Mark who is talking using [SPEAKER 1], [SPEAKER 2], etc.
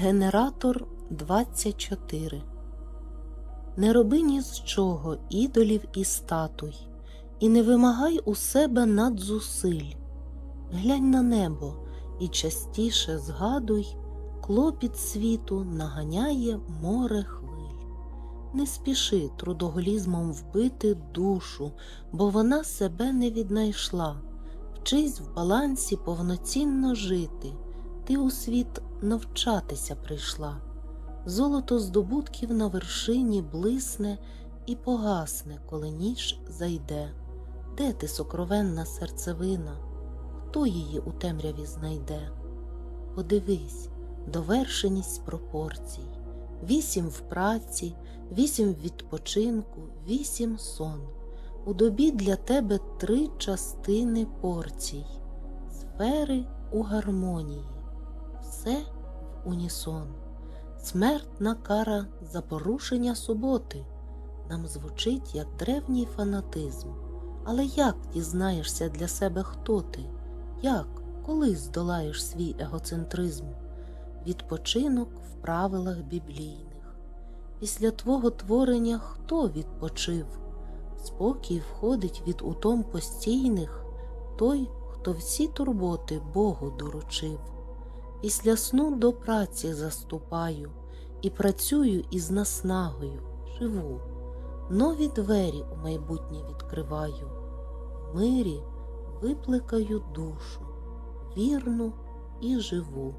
[SPEAKER 1] Генератор 24 Не роби ні з чого ідолів і статуй, і не вимагай у себе надзусиль. Глянь на небо і частіше згадуй, клопіт світу наганяє море хвиль. Не спіши трудоголізмом вбити душу, бо вона себе не віднайшла. Вчись в балансі повноцінно жити, ти у світ навчатися прийшла. Золото здобутків на вершині блисне і погасне, коли ніч зайде. Де ти сокровенна серцевина? Хто її у темряві знайде? Подивись, довершеність пропорцій. Вісім в праці, вісім в відпочинку, вісім сон. У добі для тебе три частини порцій, сфери у гармонії, все в унісон. Смертна кара за порушення суботи нам звучить як древній фанатизм. Але як дізнаєшся для себе, хто ти? Як, коли здолаєш свій егоцентризм? Відпочинок в правилах біблійних. Після твого творення хто відпочив? Спокій входить від утом постійних той, хто всі турботи Богу доручив. Після сну до праці заступаю і працюю із наснагою, живу. Нові двері у майбутнє відкриваю, в мирі випликаю душу, вірну і живу.